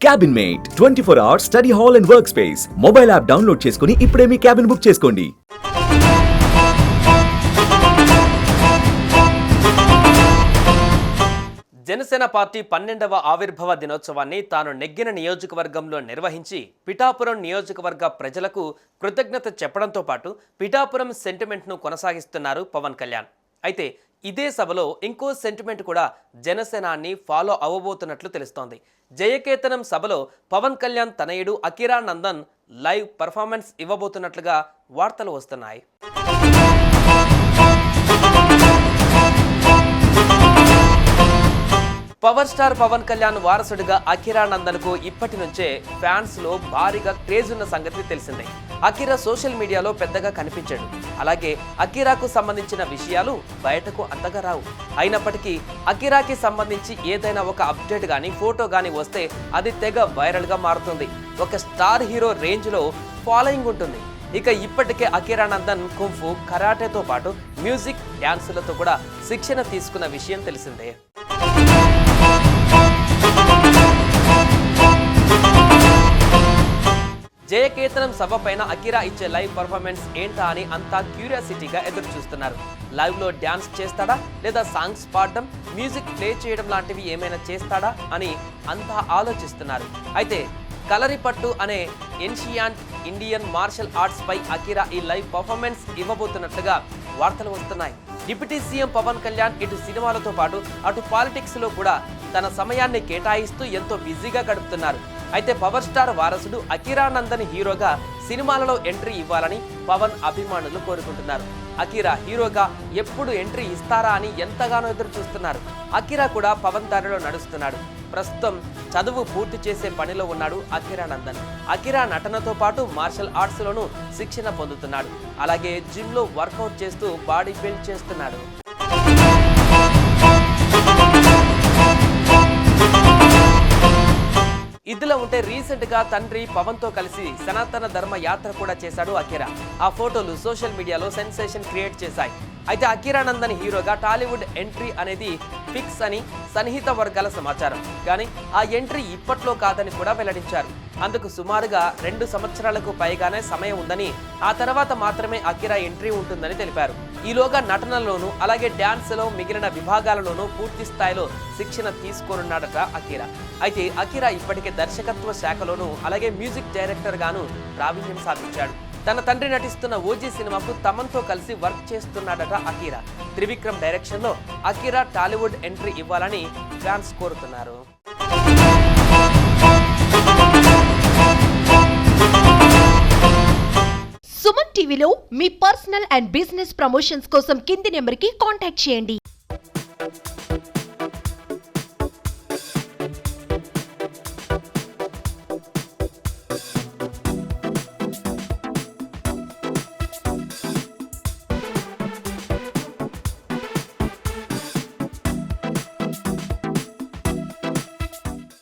Cabin mate twenty four hours study hall and work space mobile app download చేసుకుని ఇప్పుడే మీ cabin book చేసుకోండి. Janasena party పన్నెండవ ఆవిర్భావ దినోత్సవాన్ని తాను నెగ్గిన నియోజకవర్గంలో నిర్వహించి పిఠాపురం నియోజకవర్గ ప్రజలకు కృతజ్ఞత చెప్పడంతో పాటు పిఠాపురం సెంటిమెంట్ను కొనసాగిస్తున్నారు పవన్ కళ్యాణ్. అయితే ఇదే సభలో ఇంకో సెంటిమెంట్ కూడా జనసేనాన్ని ఫాలో అవ్వబోతున్నట్లు తెలుస్తోంది. జయకేతనం సభలో పవన్ కళ్యాణ్ తనయుడు అకిరా నందన్ లైవ్ పర్ఫార్మెన్స్ ఇవ్వబోతున్నట్లుగా వార్తలు వస్తున్నాయి. పవర్ స్టార్ పవన్ కళ్యాణ్ వారసుడిగా అకిరా నందన్కు ఇప్పటి నుంచే ఫ్యాన్స్లో భారీగా క్రేజ్ ఉన్న సంగతి తెలిసిందే. అకిరా సోషల్ మీడియాలో పెద్దగా కనిపించడు. అలాగే అకిరాకు సంబంధించిన విషయాలు బయటకు అంతగా రావు. అయినప్పటికీ అకిరాకి సంబంధించి ఏదైనా ఒక అప్డేట్ కానీ ఫోటో కానీ వస్తే అది తెగ వైరల్గా మారుతుంది. ఒక స్టార్ హీరో రేంజ్లో ఫాలోయింగ్ ఉంటుంది. ఇక ఇప్పటికే అకిరానందన్ కుంఫు కరాటేతో పాటు మ్యూజిక్ డ్యాన్సులతో కూడా శిక్షణ తీసుకున్న విషయం తెలిసిందే. జయకేతనం సభ పైన అకిరా ఇచ్చే లైవ్ పర్ఫార్మెన్స్ ఏంటా అని అంతా క్యూరియాసిటీగా ఎదురు చూస్తున్నారు లైవ్లో డ్యాన్స్ చేస్తాడా? లేదా సాంగ్స్ పాడడం మ్యూజిక్ ప్లే చేయడం లాంటివి ఏమైనా చేస్తాడా అని అంతా ఆలోచిస్తున్నారు. అయితే కలరిపట్టు అనే ఎన్షియాంట్ ఇండియన్ మార్షల్ ఆర్ట్స్ పై అకిరా ఈ లైవ్ పర్ఫార్మెన్స్ ఇవ్వబోతున్నట్లుగా వార్తలు వస్తున్నాయి. డిప్యూటీ సీఎం పవన్ కళ్యాణ్ ఇటు సినిమాలతో పాటు అటు పాలిటిక్స్లో కూడా తన సమయాన్ని కేటాయిస్తూ ఎంతో బిజీగా గడుపుతున్నారు. అయితే పవర్ స్టార్ వారసుడు అకిరానందన్ హీరోగా సినిమాలలో ఎంట్రీ ఇవ్వాలని పవన్ అభిమానులు కోరుకుంటున్నారు. అకిరా హీరోగా ఎప్పుడు ఎంట్రీ ఇస్తారా అని ఎంతగానో ఎదురు చూస్తున్నారు. అకిరా కూడా పవన్ దారిలో నడుస్తున్నాడు. ప్రస్తుతం చదువు పూర్తి చేసే పనిలో ఉన్నాడు అకిరానందన్ అకిరా నటనతో పాటు మార్షల్ ఆర్ట్స్లోనూ శిక్షణ పొందుతున్నాడు. అలాగే జిమ్లో వర్కౌట్ చేస్తూ బాడీ బిల్డ్ చేస్తున్నాడు. ఇదిలా ఉంటే రీసెంట్గా తండ్రి పవన్తో కలిసి సనాతన ధర్మ యాత్ర కూడా చేశాడు అఖిరా. ఆ ఫోటోలు సోషల్ మీడియాలో సెన్సేషన్ క్రియేట్ చేశాయి. అయితే అకిరానందన్ హీరోగా టాలీవుడ్ ఎంట్రీ అనేది ఫిక్స్ అని సన్నిహిత వర్గాల సమాచారం. కానీ ఆ ఎంట్రీ ఇప్పట్లో కాదని కూడా వెల్లడించారు. అందుకు సుమారుగా రెండు సంవత్సరాలకు పైగానే సమయం ఉందని ఆ తర్వాత మాత్రమే అకిరా ఎంట్రీ ఉంటుందని తెలిపారు. ఈలోగా నటనలోనూ అలాగే డ్యాన్స్లో మిగిలిన విభాగాలలోనూ పూర్తి స్థాయిలో శిక్షణ తీసుకోనున్నాడట అకిరా అయితే అకిరా ఇప్పటికే దర్శకత్వ శాఖలోనూ అలాగే మ్యూజిక్ డైరెక్టర్గాను ప్రావీణ్యం సాధించాడు. తన తండ్రి నటిస్తున్న ఓజీ సినిమాకు తమన్తో కలిసి వర్క్ చేస్తున్నాడట అకీరా త్రివిక్రమ్ డైరెక్షన్లో అకీరా టాలీవుడ్ ఎంట్రీ ఇవ్వాలని ఫ్యాన్స్ కోరుతున్నారు. సుమన్ టీవీలో మీ పర్సనల్ అండ్ బిజినెస్ ప్రమోషన్స్ కోసం కింది నెంబర్కి కాంటాక్ట్ చేయండి.